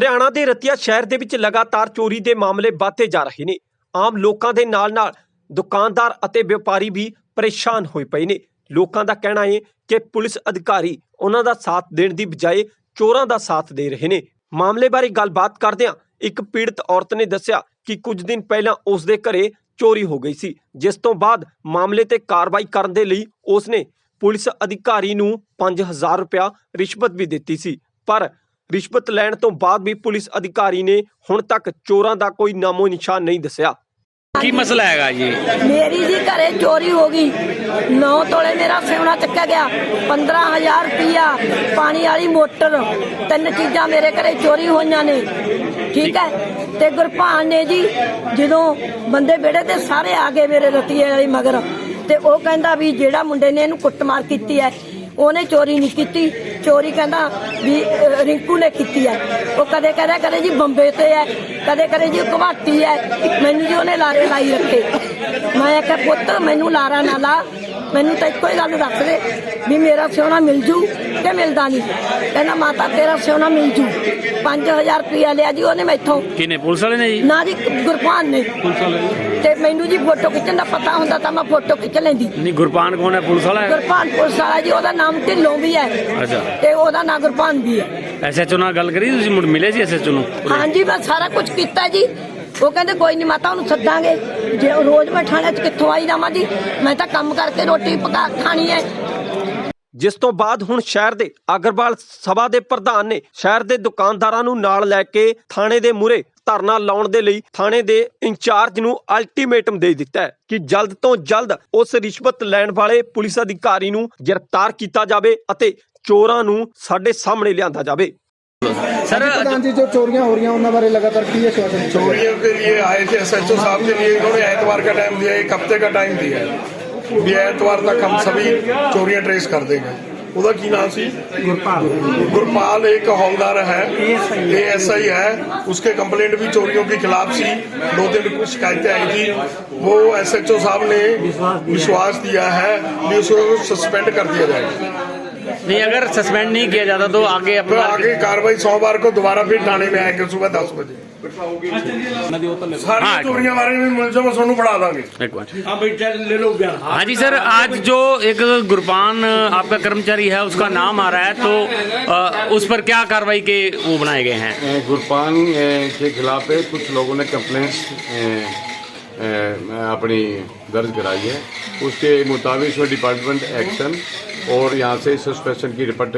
ਹਰਿਆਣਾ ਦੇ ਰਤੀਆ ਸ਼ਹਿਰ ਦੇ ਵਿੱਚ ਲਗਾਤਾਰ ਚੋਰੀ ਦੇ ਮਾਮਲੇ ਵਧਦੇ ਜਾ ਰਹੇ ਨੇ। ਆਮ ਲੋਕਾਂ ਦੇ ਨਾਲ-ਨਾਲ ਦੁਕਾਨਦਾਰ ਅਤੇ ਵਪਾਰੀ ਵੀ ਪਰੇਸ਼ਾਨ ਹੋਏ ਪਏ ਨੇ। ਲੋਕਾਂ ਦਾ ਕਹਿਣਾ ਹੈ ਕਿ ਪੁਲਿਸ ਅਧਿਕਾਰੀ ਉਹਨਾਂ ਦਾ ਸਾਥ ਦੇਣ ਦੀ ਬਜਾਏ ਚੋਰਾਂ ਦਾ ਸਾਥ ਦੇ ਰਹੇ ਨੇ। ਮਾਮਲੇ ਬਾਰੇ ਗੱਲਬਾਤ ਕਰਦਿਆਂ ਇੱਕ ਪੀੜਤ ਔਰਤ ਨੇ ਦੱਸਿਆ ਕਿ ਕੁਝ ਦਿਨ ਪਹਿਲਾਂ ਉਸ ਦੇ ਘਰੇ ਚੋਰੀ ਹੋ ਗਈ ਸੀ। ਜਿਸ ਤੋਂ ਬਾਅਦ ਮਾਮਲੇ ਤੇ ਕਾਰਵਾਈ ਕਰਨ ਦੇ ਲਈ ਉਸ ਨੇ ਪੁਲਿਸ ਅਧਿਕਾਰੀ ਨੂੰ 5000 ਰੁਪਇਆ ਰਿਸ਼ਵਤ ਵੀ ਦਿੱਤੀ ਸੀ। ਪਰ ਰਿਸ਼ਵਤ ਲੈਣ ਤੋਂ ਬਾਅਦ ਵੀ ਪੁਲਿਸ ਅਧਿਕਾਰੀ ਨੇ ਹੁਣ ਤੱਕ ਚੋਰਾਂ ਦਾ ਕੋਈ ਨਾਮੋ ਨਿਸ਼ਾਨ ਨਹੀਂ ਦੱਸਿਆ। ਕੀ ਮਸਲਾ ਹੈਗਾ ਜੀ? ਮੇਰੀ ਜੀ ਘਰੇ ਚੋਰੀ ਹੋ ਗਈ। 9 ਤੋਲੇ ਮੇਰਾ ਸੋਨਾ ਚੱਕਿਆ ਗਿਆ। 15000 ਰੁਪਇਆ ਪਾਣੀ ਵਾਲੀ ਮੋਟਰ ਤਿੰਨ ਚੀਜ਼ਾਂ ਮੇਰੇ ਘਰੇ ਚੋਰੀ ਹੋਈਆਂ ਨੇ। ਠੀਕ ਹੈ? ਤੇ ਗੁਰਭਾਨ ਨੇ ਜੀ ਜਦੋਂ ਬੰਦੇ ਵਿਹੜੇ ਤੇ ਸਾਰੇ ਆ ਗਏ ਮੇਰੇ ਰਤੀਏ ਵਾਲੀ ਮਗਰ ਤੇ ਉਹ ਕਹਿੰਦਾ ਵੀ ਜਿਹੜਾ ਮੁੰਡੇ ਨੇ ਇਹਨੂੰ ਕੁੱਟਮਾਰ ਕੀਤੀ ਹੈ ਉਹਨੇ ਚੋਰੀ ਨਹੀਂ ਕੀਤੀ। ਚੋਰੀ ਕਹਿੰਦਾ ਵੀ ਅਹ, ਰਿੰਕੂ ਨੇ ਕੀਤੀ ਹੈ। ਉਹ ਕਦੇ ਕਦੇ ਕਦੇ ਜੀ ਬੰਬੇ ਤੇ ਹੈ ਕਦੇ ਕਦੇ ਜੀ ਘਵਾਟੀ ਹੈ। ਮੈਨੂੰ ਜੀ ਉਹਨੇ ਲਾਰੇ ਲਾਈ ਰੱਖੇ। ਮੈਂ ਆਖਿਆ ਪੁੱਤ ਮੈਨੂੰ ਲਾਰਾ ਨਾ ਲਾ। ਮੈਨੂੰ ਤਾਂ ਇੱਕੋ ਹੀ ਗੱਲ ਦੱਸ ਦੇ ਵੀ ਮੇਰਾ ਸੋਨਾ ਮਿਲ ਜੂ ਕਿ ਮਿਲਦਾ ਨਹੀਂ। ਕਹਿੰਦਾ ਮਾਤਾ ਤੇਰਾ ਸੋਨਾ ਮਿਲ ਜੂ। 5000 ਰੁਪਇਆ ਲਿਆ ਜੀ ਉਹਨੇ ਮੈਥੋਂ। ਕਿਨੇ ਪੁਲਿਸ ਵਾਲੇ ਨੇ ਜੀ? ਨਾ ਜੀ ਗੁਰਪਾਨ ਨੇ। ਤੇ ਮੈਨੂੰ ਜੀ ਫੋਟੋ ਖਿੱਚਣ ਦਾ ਪਤਾ ਹੁੰਦਾ ਤਾਂ ਮੈਂ ਫੋਟੋ ਖਿੱਚ ਲੈਂਦੀ। ਨਹੀਂ ਗੁਰਪਾਨ ਕੌਣ ਹੈ? ਪੁਲਿਸ ਵਾਲਾ ਹੈ? ਗੁਰਪਾਨ ਪੁਲਿਸ ਵਾਲਾ ਜੀ ਉਹਦਾ ਨਾਮ ਢਿੱਲੋਂ ਵੀ ਹੈ। ਅੱਛਾ। ਤੇ ਉਹਦਾ ਨਾਂ ਗੁਰਪਾਨ ਵੀ ਹੈ। ਐਸਐਚਓ ਨਾਲ ਗੱਲ ਕਰੀ ਤੁਸੀਂ ਮੁੜ ਮਿਲੇ ਸੀ ਐਸਐਚਓ ਨੂੰ? ਹਾਂਜੀ ਮੈਂ ਸਾਰਾ ਕੁਝ ਕੀਤਾ ਜੀ। ਉਹ ਕਹਿੰਦੇ ਕੋਈ ਨਹੀਂ ਮਾਤਾ ਉਹਨੂੰ ਸੱਦਾਂਗੇ। ਜੇ ਉਹ ਰੋਜ਼ ਮੈਂ ਥਾਣੇ 'ਚ ਕਿੱਥੋਂ ਆਈ ਜਾਵਾਂ ਜੀ? ਮੈਂ ਤਾਂ ਕੰਮ ਕਰਕੇ ਰੋਟੀ ਪਕਾ ਖਾਣੀ ਹੈ। ਜਿਸ ਤੋਂ ਬਾਅਦ ਹੁਣ ਸ਼ਹਿਰ ਦੇ ਅਗਰਵਾਲ ਸਭਾ ਦੇ ਪ੍ਰਧਾਨ ਨੇ ਸ਼ਹਿਰ ਦੇ ਦੁਕਾਨਦਾਰਾਂ ਨੂੰ ਨਾਲ ਲੈ ਕੇ ਥਾਣੇ ਦੇ ਮੂਹਰੇ ਧਰਨਾ ਲਾਉਣ ਦੇ ਲਈ ਥਾਣੇ ਦੇ ਇੰਚਾਰਜ ਨੂੰ ਅਲਟੀਮੇਟਮ ਦੇ ਦਿੱਤਾ ਹੈ ਕਿ ਜਲਦ ਤੋਂ ਜਲਦ ਉਸ ਰਿਸ਼ਵਤ ਲੈਣ ਵਾਲੇ ਪੁਲਿਸ ਅਧਿਕਾਰੀ ਨੂੰ ਗ੍ਰਿਫਤਾਰ ਕੀਤਾ ਜਾਵੇ ਅਤੇ ਚੋਰਾਂ ਨੂੰ ਸਾਡੇ ਸਾਹਮਣੇ ਲਿਆਂਦਾ ਜਾਵੇ ਸਰ प्रधान जी जो चोरियां हो रही हैं उन बारे लगातार की है स्वागत चोरियों के लिए आए थे एसएचओ साहब के लिए इन्होंने एतवार का टाइम दिया एक हफ्ते का टाइम दिया है भी एतवार तक हम सभी चोरियां ट्रेस कर देंगे ਉਹਦਾ ਕੀ ਨਾਮ ਸੀ ਗੁਰਪਾਲ ਗੁਰਪਾਲ एक हौलदार है एएसआई है उसके कंप्लेंट भी चोरियों के खिलाफ सी दो दिन कुछ शिकायतें आई थी वो एसएचओ साहब ने विश्वास दिया है कि उसको सस्पेंड कर दिया जाएगा नहीं अगर सस्पेंड नहीं किया जाता तो आगे तो अपना आगे कार्रवाई सोमवार को दोबारा फिर थाने में आएंगे सुबह दस बजे सारी हाँ, चोरियां बारे में मुलजम सोनू बढ़ा देंगे एक मिनट हाँ जी सर आज जो एक गुरपान आपका कर्मचारी है उसका नाम आ रहा है तो अ, उस पर क्या कार्रवाई के वो बनाए गए हैं ए, गुरपान ए, के खिलाफ है कुछ लोगों ने कंप्लेंट्स अपनी दर्ज कराई है उसके मुताबिक वो डिपार्टमेंट एक्शन और यहाँ से सस्पेंशन की रिपोर्ट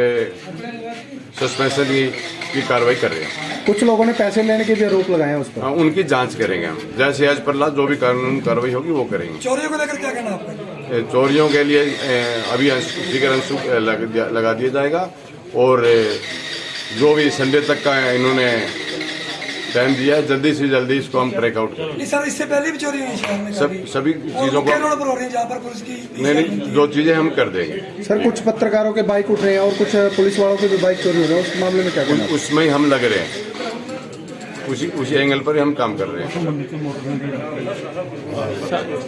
सस्पेंशन की, की कार्रवाई कर रहे हैं। कुछ लोगों ने पैसे लेने के भी आरोप लगाए हैं उस पर? हाँ, उनकी जाँच करेंगे हम। जैसे आज पर जो भी कानून कार्रवाई होगी वो करेंगे। चोरियों को लेकर क्या कहना है आपका? चोरियों के लिए अभी अंशु- फिगर अंशु लग लगा दिया जाएगा। और जो भी संडे तक का इन्होंने टाइम दिया है जल्दी से जल्दी इसको हम ब्रेकआउट आउट करें। नहीं सर इससे पहले भी चोरी हुई शहर में सब सभी चीज़ों को रोड पर हो रही है जहाँ पर पुलिस की नहीं नहीं दो चीज़ें हम कर देंगे। सर कुछ पत्रकारों के बाइक उठ रहे हैं और कुछ पुलिस वालों के भी बाइक चोरी हो रहे हैं। उस मामले में क्या उसमें ही? हम लग रहे हैं। उसी उसी एंगल पर ही हम काम कर रहे हैं।